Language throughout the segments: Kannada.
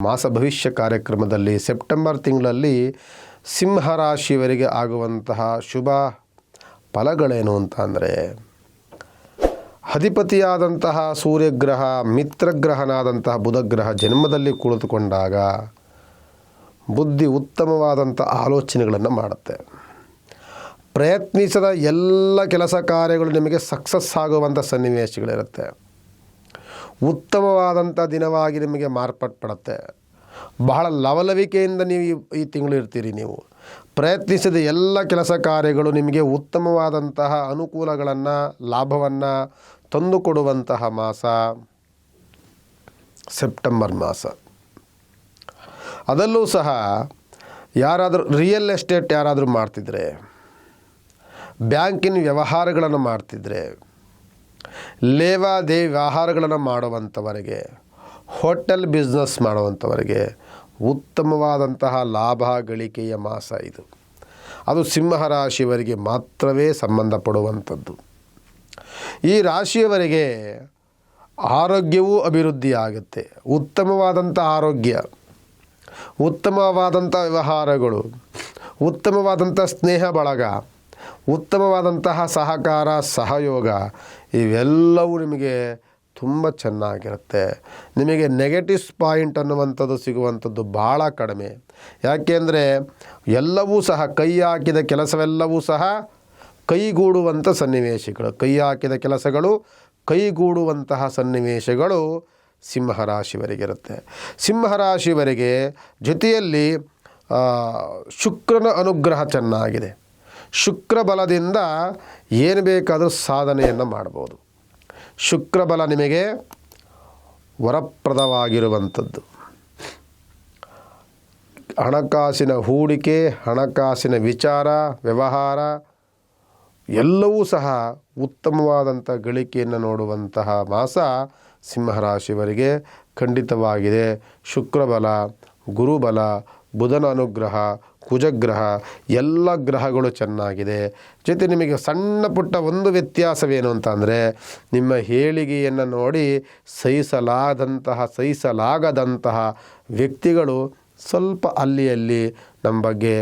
ಮಾಸ ಭವಿಷ್ಯ ಕಾರ್ಯಕ್ರಮದಲ್ಲಿ ಸೆಪ್ಟೆಂಬರ್ ತಿಂಗಳಲ್ಲಿ ಸಿಂಹರಾಶಿಯವರಿಗೆ ಆಗುವಂತಹ ಶುಭ ಫಲಗಳೇನು ಅಂತ ಅಂದರೆ ಅಧಿಪತಿಯಾದಂತಹ ಸೂರ್ಯಗ್ರಹ, ಮಿತ್ರಗ್ರಹನಾದಂತಹ ಬುಧಗ್ರಹ ಜನ್ಮದಲ್ಲಿ ಕುಳಿತುಕೊಂಡಾಗ ಬುದ್ಧಿ ಉತ್ತಮವಾದಂಥ ಆಲೋಚನೆಗಳನ್ನು ಮಾಡುತ್ತೆ. ಪ್ರಯತ್ನಿಸದ ಎಲ್ಲ ಕೆಲಸ ಕಾರ್ಯಗಳು ನಿಮಗೆ ಸಕ್ಸಸ್ ಆಗುವಂಥ ಸನ್ನಿವೇಶಗಳಿರುತ್ತೆ. ಉತ್ತಮವಾದಂಥ ದಿನವಾಗಿ ನಿಮಗೆ ಮಾರ್ಪಟ್ಪಡುತ್ತೆ ಬಹಳ ಲವಲವಿಕೆಯಿಂದ ನೀವು ಈ- ತಿಂಗಳು ಇರ್ತೀರಿ ನೀವು. ಪ್ರಯತ್ನಿಸಿದ ಎಲ್ಲ ಕೆಲಸ ಕಾರ್ಯಗಳು ನಿಮಗೆ ಉತ್ತಮವಾದಂತಹ ಅನುಕೂಲಗಳನ್ನು, ಲಾಭವನ್ನು ತಂದುಕೊಡುವಂತಹ ಮಾಸ ಸೆಪ್ಟೆಂಬರ್ ಮಾಸ. ಅದಲ್ಲೂ ಸಹ ಯಾರಾದರೂ ರಿಯಲ್ ಎಸ್ಟೇಟ್ ಯಾರಾದರೂ ಮಾಡ್ತಿದ್ರೆ, ಬ್ಯಾಂಕಿನ ವ್ಯವಹಾರಗಳನ್ನು ಮಾಡ್ತಿದ್ರೆ ಲೇವಾದೇವಿ ವ್ಯವಹಾರಗಳನ್ನು ಮಾಡುವಂಥವರಿಗೆ, ಹೋಟೆಲ್ ಬಿಸ್ನೆಸ್ ಮಾಡುವಂಥವರಿಗೆ ಉತ್ತಮವಾದಂತಹ ಲಾಭ ಗಳಿಕೆಯ ಮಾಸ ಇದು. ಅದು ಸಿಂಹ ರಾಶಿಯವರಿಗೆ ಮಾತ್ರವೇ ಸಂಬಂಧಪಡುವಂಥದ್ದು. ಈ ರಾಶಿಯವರಿಗೆ ಆರೋಗ್ಯವೂ ಅಭಿವೃದ್ಧಿ ಆಗುತ್ತೆ. ಉತ್ತಮವಾದಂಥ ಆರೋಗ್ಯ, ಉತ್ತಮವಾದಂಥ ವ್ಯವಹಾರಗಳು, ಉತ್ತಮವಾದಂಥ ಸ್ನೇಹ ಬಳಗ ಉತ್ತಮವಾದಂತಹ ಸಹಕಾರ, ಸಹಯೋಗ ಇವೆಲ್ಲವೂ ನಿಮಗೆ ತುಂಬ ಚೆನ್ನಾಗಿರುತ್ತೆ. ನಿಮಗೆ ನೆಗೆಟಿವ್ಸ್ ಪಾಯಿಂಟ್ ಅನ್ನುವಂಥದ್ದು ಸಿಗುವಂಥದ್ದು ಭಾಳ ಕಡಿಮೆ. ಯಾಕೆಂದರೆ ಎಲ್ಲವೂ ಸಹ ಕೈ ಹಾಕಿದ ಕೆಲಸವೆಲ್ಲವೂ ಸಹ ಕೈಗೂಡುವಂಥ ಸನ್ನಿವೇಶಗಳು. ಕೈ ಹಾಕಿದ ಕೆಲಸಗಳು, ಕೈಗೂಡುವಂತಹ ಸನ್ನಿವೇಶಗಳು ಸಿಂಹರಾಶಿವರಿಗಿರುತ್ತೆ ಸಿಂಹರಾಶಿವರಿಗೆ ಜೊತೆಯಲ್ಲಿ ಶುಕ್ರನ ಅನುಗ್ರಹ ಚೆನ್ನಾಗಿದೆ. ಶುಕ್ರ ಬಲದಿಂದ ಏನು ಬೇಕಾದರೂ ಸಾಧನೆಯನ್ನು ಮಾಡ್ಬೋದು. ಶುಕ್ರಬಲ ನಿಮಗೆ ವರಪ್ರದವಾಗಿರುವಂಥದ್ದು. ಹಣಕಾಸಿನ ಹೂಡಿಕೆ, ಹಣಕಾಸಿನ ವಿಚಾರ, ವ್ಯವಹಾರ, ಎಲ್ಲವೂ ಸಹ ಉತ್ತಮವಾದಂಥ ಗಳಿಕೆಯನ್ನು ನೋಡುವಂತಹ ಮಾಸ ಸಿಂಹರಾಶಿಯವರಿಗೆ ಖಂಡಿತವಾಗಿದೆ. ಶುಕ್ರಬಲ, ಗುರುಬಲ, ಬುಧನ ಅನುಗ್ರಹ ಕುಜಗ್ರಹ, ಎಲ್ಲ ಗ್ರಹಗಳು ಚೆನ್ನಾಗಿದೆ. ಜೊತೆ ನಿಮಗೆ ಸಣ್ಣ ಪುಟ್ಟ ಒಂದು ವ್ಯತ್ಯಾಸವೇನು ಅಂತ ಅಂದರೆ, ನಿಮ್ಮ ಹೇಳಿಗೆಯನ್ನು ನೋಡಿ ಸಹಿಸಲಾದಂತಹ, ಸಹಿಸಲಾಗದಂತಹ ವ್ಯಕ್ತಿಗಳು ಸ್ವಲ್ಪ ಅಲ್ಲಿ ಅಲ್ಲಿ ನಮ್ಮ ಬಗ್ಗೆ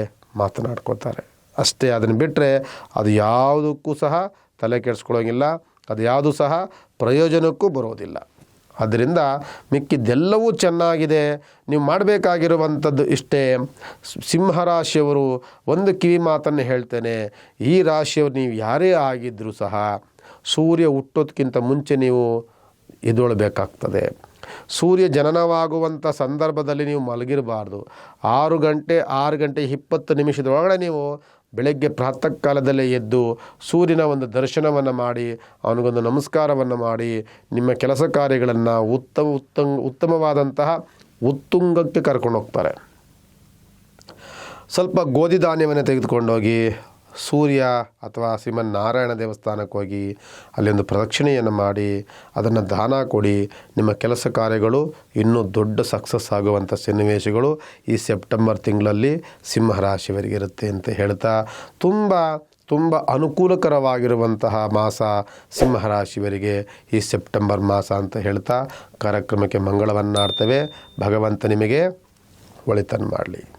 ಮಾತನಾಡ್ಕೋತಾರೆ ಅಷ್ಟೇ ಅದನ್ನು ಬಿಟ್ಟರೆ ಅದು ಯಾವುದಕ್ಕೂ ಸಹ ತಲೆ ಕೆಡಿಸ್ಕೊಳ್ಳೋಂಗಿಲ್ಲ, ಅದು ಯಾವುದು ಸಹ ಪ್ರಯೋಜನಕ್ಕೂ ಬರೋದಿಲ್ಲ. ಆದ್ದರಿಂದ ಮಿಕ್ಕಿದ್ದೆಲ್ಲವೂ ಚೆನ್ನಾಗಿದೆ. ನೀವು ಮಾಡಬೇಕಾಗಿರುವಂಥದ್ದು ಇಷ್ಟೇ. ಸಿಂಹರಾಶಿಯವರು ಒಂದು ಕಿವಿ ಮಾತನ್ನು ಹೇಳ್ತೇನೆ. ಈ ರಾಶಿಯವರು ನೀವು ಯಾರೇ ಆಗಿದ್ದರೂ ಸಹ ಸೂರ್ಯ ಹುಟ್ಟೋದಕ್ಕಿಂತ ಮುಂಚೆ ನೀವು ಎದ್ದೇಳಬೇಕಾಗ್ತದೆ. ಸೂರ್ಯ ಜನನವಾಗುವಂಥ ಸಂದರ್ಭದಲ್ಲಿ ನೀವು ಮಲಗಿರಬಾರ್ದು. ಆರು ಗಂಟೆ ಆರು ಗಂಟೆ ಇಪ್ಪತ್ತು ನಿಮಿಷದೊಳಗಡೆ ನೀವು ಬೆಳಗ್ಗೆ ಪ್ರಾತಃ ಕಾಲದಲ್ಲೇ ಎದ್ದು ಸೂರ್ಯನ ಒಂದು ದರ್ಶನವನ್ನು ಮಾಡಿ, ಅವನಿಗೊಂದು ನಮಸ್ಕಾರವನ್ನು ಮಾಡಿ, ನಿಮ್ಮ ಕೆಲಸ ಕಾರ್ಯಗಳನ್ನು ಉತ್ತಮ ಉತ್ತಮ, ಉತ್ತಮವಾದಂತಹ ಉತ್ತುಂಗಕ್ಕೆ ಕರ್ಕೊಂಡು ಹೋಗ್ತಾರೆ. ಸ್ವಲ್ಪ ಗೋಧಿ ಧಾನ್ಯವನ್ನು ತೆಗೆದುಕೊಂಡೋಗಿ ಸೂರ್ಯ ಅಥವಾ ಶ್ರೀಮನ್ನಾರಾಯಣ ದೇವಸ್ಥಾನಕ್ಕೆ ಹೋಗಿ ಅಲ್ಲಿ ಒಂದು ಪ್ರದಕ್ಷಿಣೆಯನ್ನು ಮಾಡಿ ಅದನ್ನು ದಾನ ಕೊಡಿ. ನಿಮ್ಮ ಕೆಲಸ ಕಾರ್ಯಗಳು ಇನ್ನೂ ದೊಡ್ಡ ಸಕ್ಸಸ್ ಆಗುವಂಥ ಸನ್ನಿವೇಶಗಳು ಈ ಸೆಪ್ಟೆಂಬರ್ ತಿಂಗಳಲ್ಲಿ ಸಿಂಹರಾಶಿಯವರಿಗೆ ಇರುತ್ತೆ ಅಂತ ಹೇಳ್ತಾ ತುಂಬ ತುಂಬ ಅನುಕೂಲಕರವಾಗಿರುವಂತಹ ಮಾಸ ಸಿಂಹರಾಶಿಯವರಿಗೆ ಈ ಸೆಪ್ಟೆಂಬರ್ ಮಾಸ ಅಂತ ಹೇಳ್ತಾ ಕಾರ್ಯಕ್ರಮಕ್ಕೆ ಮಂಗಳವನ್ನಾಡ್ತೇವೆ. ಭಗವಂತ ನಿಮಗೆ ಒಳಿತನ್ನು ಮಾಡಲಿ.